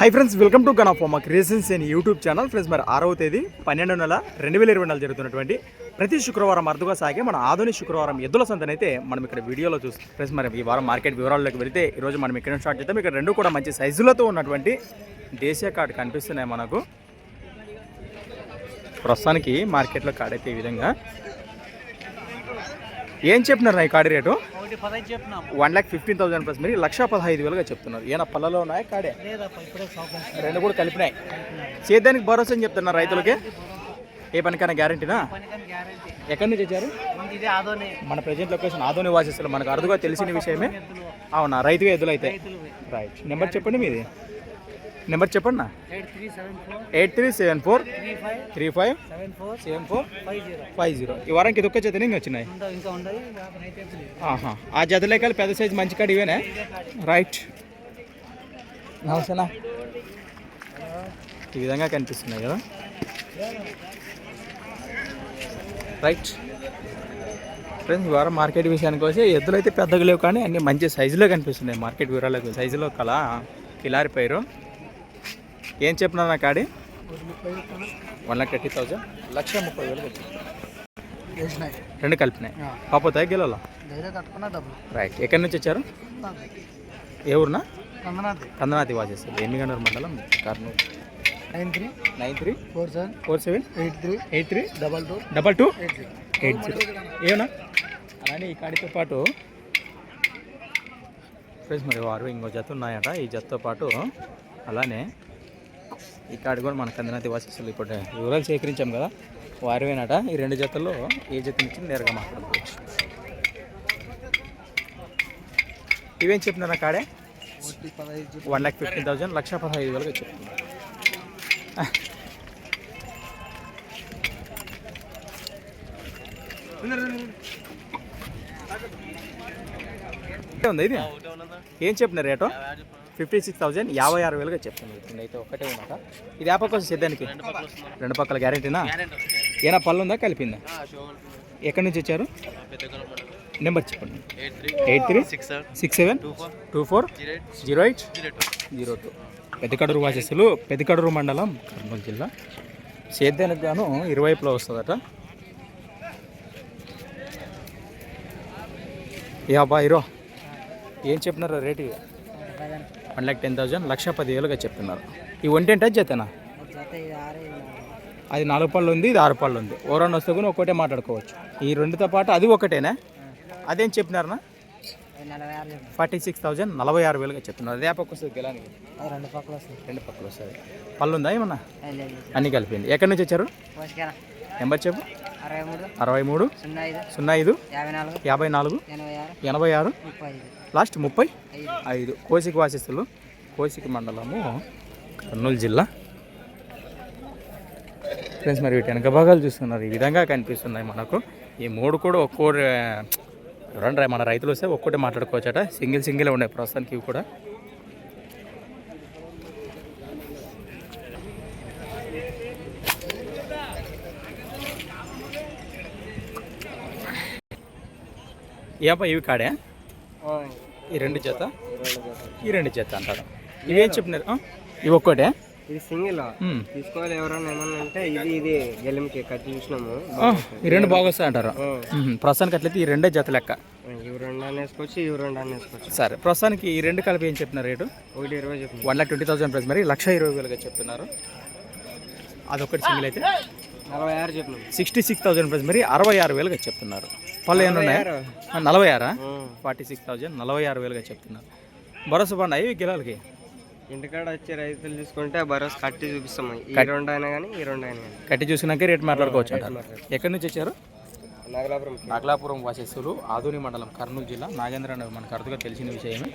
High friends welcome to గనాఫోమా రీసెన్స్ అని యూట్యూబ్ ఛానల్ ఫ్రెండ్స్ మరి ఆరవ తేదీ పన్నెండు నెల రెండు వేల ఇరవై నెల జరుగుతున్నటువంటి ప్రతి శుక్రవారం అరుదుగా సాగే మన ఆధునిక శుక్రవారం ఎద్దుల సంతనైతే మనం ఇక్కడ వీడియోలో చూస్తాం ఫ్రెండ్స్ మరి ఈ వారం మార్కెట్ వివరాల్లోకి వెళితే ఈరోజు మనం ఇక్కడ స్టార్ట్ చేద్దాం. ఇక్కడ రెండు కూడా మంచి సైజులతో ఉన్నటువంటి దేశీయ కార్డు కనిపిస్తున్నాయి మనకు. ప్రస్తుతానికి మార్కెట్లో కార్డ్ అయితే ఈ విధంగా. ఏం చెప్పినారు ఈ card rate? One lakh fifteen thousand plus మీరు లక్ష పదహైదు వేలుగా చెప్తున్నారు. ఏనా పళ్ళలో ఉన్నాయా? కాడే? రెండు కూడా కలిపినాయి. సేద్యానికి భరోసా అని చెప్తున్నారు రైతులకి. ఏ పనికైనా గ్యారంటీనా? ఎక్కడి నుంచి వచ్చారు? మన ప్రజెంట్ లొకేషన్ ఆదోని వాసిస్తులు మనకు అరుదుగా తెలిసిన విషయమే. అవునా? రైతుగా రైతులు. రైట్ నెంబర్ చెప్పండి మీది. నెంబర్ చెప్పండి eight three seven four three five seven four five zero. ఈ వారానికి చేతనే ఇంక వచ్చినాయి? ఉండవు ఇంకా ఆహా. ఆ జతలేకాలు పెద్ద సైజు మంచి కాడ ఇవేనా? రైట్. నమస్తేనా? ఈ విధంగా కనిపిస్తున్నాయి కదా? రైట్. ఫ్రెండ్స్ ఈ వారం మార్కెట్ విషయానికి వస్తే ఎద్దులు అయితే పెద్దగా లేవు కానీ అన్ని మంచి సైజులో కనిపిస్తున్నాయి మార్కెట్ వివరాలకు. సైజులో కల కిలారి పైరు. ఏం చెప్పినా నా కాడి? వన్ లాక్ థర్టీ థౌజండ్ లక్ష ముప్పై వేలు వచ్చింది. రెండు కలిపినాయి. పాపోతాయి గెలవాలా? రైట్. ఎక్కడి నుంచి వచ్చారు? ఏ ఊరునా? కందనాథ్ వాచేస్తారు. ఎమ్మిగనూరు మండలం? Kurnool nine three. Nine three? Four seven. Four seven? Eight three. Eight three? Double two. Double two? Eight zero ఏమన్నా? అలానే ఈ కాడితో పాటు ఫ్రెండ్స్ మరి వారు ఇంకో జత ఉన్నాయట. ఈ జతతో పాటు అలానే ఈ కాడి కూడా మన కందనాతి వాసేసులు ఇప్పుడు వివరాలు సేకరించాం కదా. వారివేనట. ఈ రెండు జతల్లో ఏ జత నుంచి నేరుగా మాట్లాడుకోవచ్చు? ఇవేం చెప్పినారా కాడే? వన్ ల్యాక్ ఫిఫ్టీన్ థౌజండ్ లక్ష పదహైదు వేలకు చెప్తున్నారు ఉంది ఇది? ఏం చెప్పిన రేటు? ఫిఫ్టీ సిక్స్ థౌజండ్ యాభై ఆరు వేలుగా చెప్తున్నారు ఇప్పుడు అయితే ఒకటే ఉన్నట ఇది యాప కోసం సిద్ధానికి? రెండు పక్కల గ్యారెంటీనా? ఏనా పళ్ళు ఉందా? కలిపిందా? ఎక్కడి నుంచి వచ్చారు? నెంబర్ చెప్పండి. Eight three. Six seven. Two four. Zero eight. Zero two. Peddakaduru వాసస్సులు Peddakaduru మండలం కర్నూలు జిల్లా. సేద్యానికి గాను ఇరువైపులో వస్తుందట. ఏ అబ్బా ఇరో. ఏం చెప్తున్నారు rate? One lakh ten thousand లక్ష పదివేలుగా చెప్తున్నారు. ఈ ఒంటి అంటే జతనా? అది నాలుగు పళ్ళు ఉంది ఇది ఆరు పళ్ళు ఉంది. ఓరన్ వస్తే కూడా ఒకటే మాట్లాడుకోవచ్చు. ఈ రెండుతో పాటు అది ఒకటేనా? అదేం చెప్పినారనా? ఫార్టీ సిక్స్ థౌజండ్ నలభై ఆరు వేలుగా చెప్తున్నారు. అదే పక్క వస్తుంది గెలానికి. రెండు పక్కలు వస్తుంది రెండు పక్కలు వస్తుంది పళ్ళు ఉందా ఏమన్నా? అన్నీ కలిపింది. ఎక్కడి నుంచి వచ్చారు? నెంబర్ చెప్పు. అరవై మూడు. సున్నా ఐదు. యాభై నాలుగు. ఎనభై ఆరు. లాస్ట్ ముప్పై. ఐదు. ఐదు. కోసిక వాసిస్తులు. కోసిక మండలము కర్నూలు జిల్లా. ఫ్రెండ్స్ మరి వీటి వెనక భాగాలు చూస్తున్నారు. ఈ విధంగా కనిపిస్తున్నాయి మనకు. ఈ మూడు కూడా ఒక్కో చూడండి మన రైతులు వస్తే ఒక్కటే మాట్లాడుకోవచ్చట. సింగిల్ సింగిల్ ఉన్నాయి. ప్రస్తుతానికి ఇవి కూడా. ఏపా ఇవి కాడే? ఈ రెండు జత ఈ రెండు జత అంటారు. ఇవేం చెప్పినారు? ఇవి ఒక్కటే? ఇది సింగిల్. తీసుకోవాలి ఎవరన్నా ఏమన్నా అంటే ఇది ఇది గెలిమికి కట్ చూసినాము. ఈ రెండు బాగొస్తాయి అంటారు ప్రస్తుతానికి అట్లయితే ఈ రెండే జత లెక్క. ఇవి రెండు అని వేసుకోవచ్చు ఇవి రెండు అని వేసుకోవచ్చు. సరే ప్రస్తుతానికి ఈ రెండు కలిపి ఏం చెప్తున్నారు రేటు? ఒకటి ఇరవై చెప్పండి one lakh twenty thousand price. మరి లక్ష ఇరవై వేలుగా చెప్తున్నారు. అదొకటి సింగిల్ అయితే? నలభై ఆరు చెప్పినాం. Sixty six thousand price. మరి అరవై ఆరు వేలుగా చెప్తున్నారు. పళ్ళు ఏమైనా ఉన్నాయా? నలభై ఆరా. ఫార్టీ సిక్స్ థౌసండ్ నలభై ఆరు వేలుగా చెప్తున్నారు. భరోసా పడినాయి ఈ గిలాలకి ఇంటికాడ వచ్చే రైతులు తీసుకుంటే భరోసా కట్టి చూపిస్తాం. ఈ రెండు అయినా కానీ ఈ రెండు అయినా కట్టి చూసినాక రేట్ మాట్లాడుకోవచ్చు అంటారు. ఎక్కడి నుంచి వచ్చారు? నాగలాపురం. నాగలాపురం వాసస్సులు ఆధుని మండలం కర్నూలు జిల్లా. నాగేంద్ర మనకు అరుదుగా తెలిసిన విషయమే.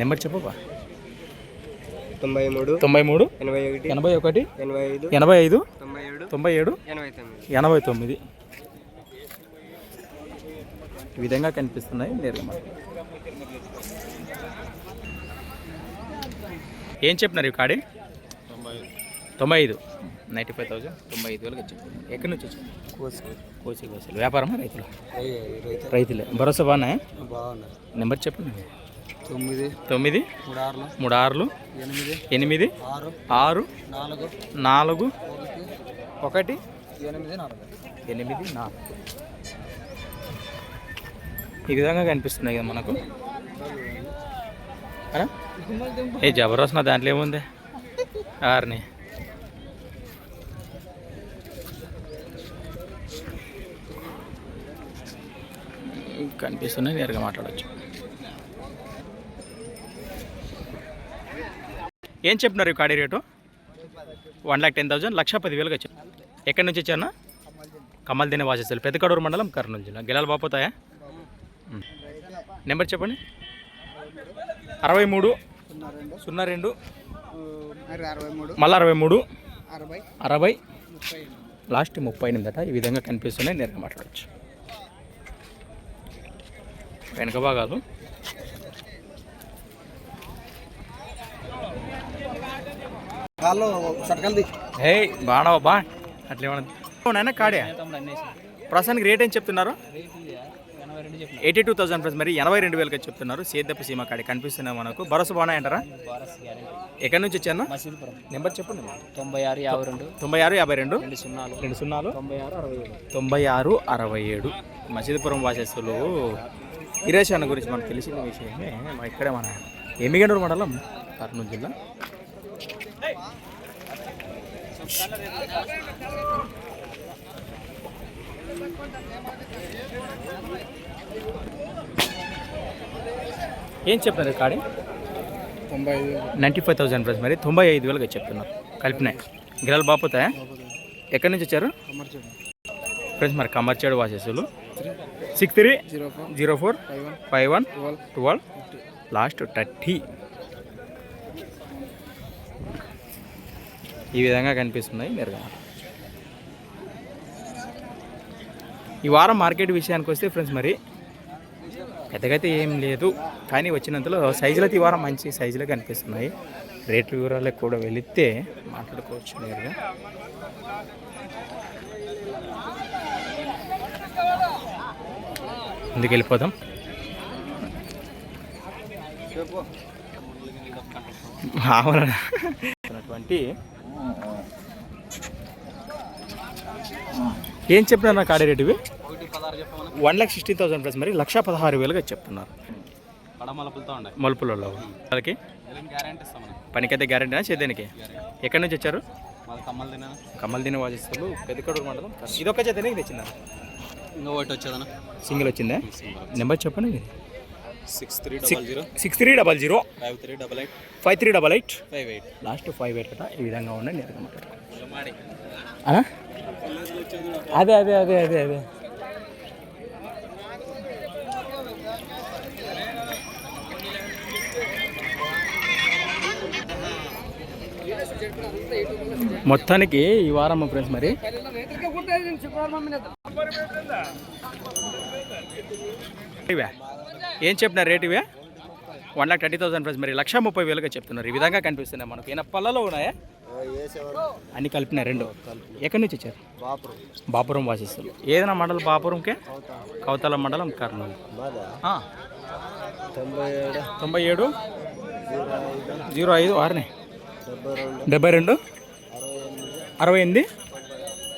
నెంబర్ చెప్పబా తొంభై మూడు తొంభై మూడు ఎనభై ఒకటి ఎనభై ఒకటి ఎనభై ఐదు ఎనభై ఐదు తొంభై ఏడు తొంభై ఏడు ఎనభై తొమ్మిది. ఎనభై తొమ్మిది. ఈ విధంగా కనిపిస్తున్నాయి. నేరుగా. ఏం చెప్పినారు ఈ కాడి? తొంభై ఐదు. Ninety five thousand. తొంభై ఐదు వేలకు చెప్పారు ఎక్కడి నుంచి వచ్చారు కోసి కోసి వ్యాపారమా రైతులు? రైతులే. భరోసా బాగున్నాయా? బాగున్నారు నెంబర్ చెప్పండి. తొమ్మిది. తొమ్మిది. మూడు ఆరులు ఎనిమిది. ఎనిమిది. ఆరు. ఆరు. నాలుగు. నాలుగు. ఒకటి. ఎనిమిది నాలుగు. ఎనిమిది నాలుగు. ఈ విధంగా కనిపిస్తున్నాయి కదా మనకు. ఏ జబర్దస్త్ నా దాంట్లో ఏముంది? ఆర్ని. కనిపిస్తున్నాయి నేరుగా మాట్లాడచ్చు. ఏం చెప్పినారు ఈ కాడి rate? One lakh ten thousand లక్ష పదివేలుగా చెప్పు ఎక్కడి నుంచి వచ్చారన్నా కమల్ దినే వాసేసారు పెద్దకడూరు మండలం కర్నూలు జిల్లా. గిలాలు బాపోతాయా నెంబర్ చెప్పండి. అరవై మూడు. సున్నా రెండు. మళ్ళీ అరవై మూడు. అరవై. లాస్ట్ ముప్పై ఎనిమిది అట. ఈ విధంగా కనిపిస్తున్నాయి. నేరుగా మాట్లాడచ్చు. వెనక భాగాలు. హే బాణవ బా అట్లా ఏమన్నా నాయన కాడే. ప్రస్తుతానికి రేట్ ఏం చెప్తున్నారు? ఎయిటీ టూ థౌసండ్ ప్లస్ మరి ఎనభై రెండు వేలకి చెప్తున్నారు. సేద్దపు సీమ కాడి కనిపిస్తున్నాయి మనకు. భరోసా బాగున్నాయంటారా ఎక్కడి నుంచి వచ్చాను నెంబర్ చెప్పండి తొంభై ఆరు యాభై రెండు. తొంభై ఆరు యాభై రెండు? రెండు సున్నాలు. రెండు సున్నాలు? తొంభై ఆరు అరవై ఏడు. తొంభై ఆరు అరవై ఏడు. మసీదుపురం వాసస్సులు ఈరేష్ అన్న గురించి మనకు తెలిసిన విషయమే. మన ఇక్కడే మన ఎమ్మిగండూరు మండలం కర్నూలు జిల్లా. ఏం చెప్తున్నారు కాడి? తొంభై నైంటీ ఫైవ్ థౌసండ్ ప్లస్ మరి తొంభై ఐదు వేలుగా చెప్తున్నారు. కలిపినాయి గిరాలు బాపోతాయా? ఎక్కడి నుంచి వచ్చారు? ఫ్రెండ్స్ మరి Kamarchedu వాసేసులు. Six three zero four five one twelve. Last thirty. ఈ విధంగా కనిపిస్తున్నాయి మీరు. ఈ వారం మార్కెట్ విషయానికి వస్తే ఫ్రెండ్స్ మరి పెద్దగా అయితే ఏం లేదు. కానీ వచ్చినంతలో సైజులు అయితే ఈ వారం మంచి సైజులే కనిపిస్తున్నాయి. రేట్లు వివరాలకు కూడా వెళితే మాట్లాడుకోవచ్చు నేరుగా. ముందుకు వెళ్ళిపోదాం. అవునా అటువంటి ఏం చెప్పినారు నాకు ఆడే రేటు ఇవి? One lakh sixty thousand plus మరి లక్ష పదహారు వేలుగా చెప్తున్నారు. మలుపులలో. వాళ్ళకి? పనికైతే గ్యారెంటీ చేద్దానికి ఎక్కడి నుంచి వచ్చారు? కమ్మలు దిన. వాజిస్తులు పెద్దకడూరు మండలం. ఇదొక్క చేతనే తెచ్చిందా? ఇంకా ఒకటి వచ్చేదన్నా సింగిల్ వచ్చిందా? నెంబర్ చెప్పండి. Six three six six three double zero. Five three double eight. Five three double eight. Five eight. Last five eight అట ఈ విధంగా ఉండండి? అదే అదే అదే అదే అదే. మొత్తానికి ఈ వారం మా ఫ్రెండ్స్ మరి. ఇవే. ఏం చెప్పినారు రేట్ ఇవే? One lakh thirty thousand friends మరి లక్ష ముప్పై వేలుగా చెప్తున్నారు. ఈ విధంగా కనిపిస్తున్నాయి మనకు. ఈయన పళ్ళలో ఉన్నాయా? అన్ని కలిపిన రెండు. ఎక్కడి నుంచి వచ్చారు? బాపురం వాసిస్తారు ఏదైనా మండలం బాపురంకే? కౌతల మండలం కర్నూలు. తొంభై ఏడు? జీరో ఐదు ఆరునే. డెబ్బై రెండు? అరవై ఎనిమిది.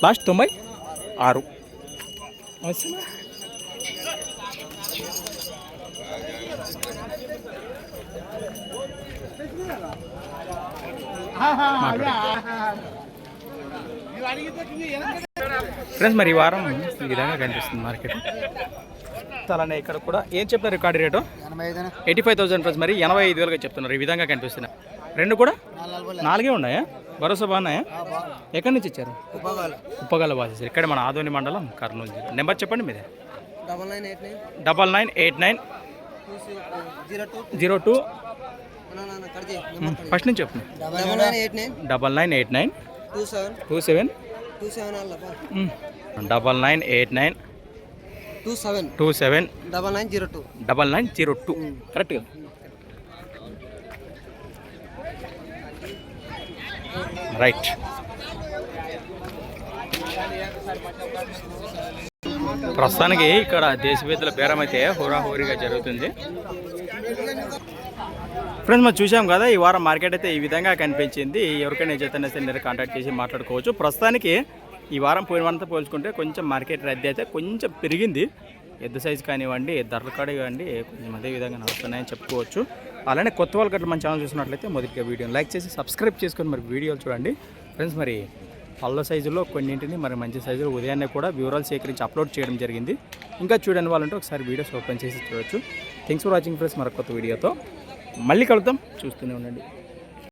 లాస్ట్ తొంభై? ఆరు? ఫ్రెండ్స్ మరి ఈ వారం ఈ విధంగా కనిపిస్తుంది మార్కెట్. అలానే ఇక్కడ కూడా ఏం చెప్తారు record rate? Eighty five thousand plus మరి ఎనభై ఐదు వేలుగా చెప్తున్నారు. ఈ విధంగా కనిపిస్తున్నాయి. రెండు కూడా? నాలుగే ఉన్నాయా. భరోసా బాగున్నాయా? ఎక్కడి నుంచి ఇచ్చారు? ఉప్పగల. వాసేసి ఇక్కడ మన ఆదోని మండలం కర్నూలు జిల్లా. నెంబర్ చెప్పండి మీదే. Double nine eight nine. Double nine eight nine zero two. First నుంచి చెప్పండి. Double nine eight nine. Two seven. Two seven. Double nine eight nine. Two seven. Two seven. Double nine zero two. Double nine zero two. కరెక్ట్గా. Right. ప్రస్తుతానికి ఇక్కడ దేశవేత్తల బేరం అయితే హోరాహోరీగా జరుగుతుంది. Friends మనం చూసాం కదా ఈ వారం మార్కెట్ అయితే ఈ విధంగా కనిపించింది. ఎవరికైనా చేతనే సరే కాంటాక్ట్ చేసి మాట్లాడుకోవచ్చు. ప్రస్తుతానికి ఈ వారం పోయిన వారంతో పోల్చుకుంటే కొంచెం మార్కెట్ రద్దీ అయితే కొంచెం పెరిగింది. ఎద్దు సైజు కానివ్వండి ధరలు కానివ్వండి కొంచెం అదే విధంగా నడుస్తున్నాయని చెప్పుకోవచ్చు. అలానే కొత్త వాళ్ళు అట్లా మన ఛానల్ చూసినట్లయితే మొదటిగా వీడియోని లైక్ చేసి సబ్స్క్రైబ్ చేసుకొని మరి వీడియోలు చూడండి. ఫ్రెండ్స్ మరి పళ్ళ సైజులో కొన్నింటిని మరి మంచి సైజులో ఉదయాన్నే కూడా వివరాలు సేకరించి అప్లోడ్ చేయడం జరిగింది. ఇంకా చూడని వాళ్ళంటే ఒకసారి వీడియోస్ ఓపెన్ చేసి చూడవచ్చు థ్యాంక్స్ ఫర్ వాచింగ్ ఫ్రెండ్స్ మరొక కొత్త వీడియోతో మళ్ళీ కలుద్దాం. చూస్తూనే ఉండండి.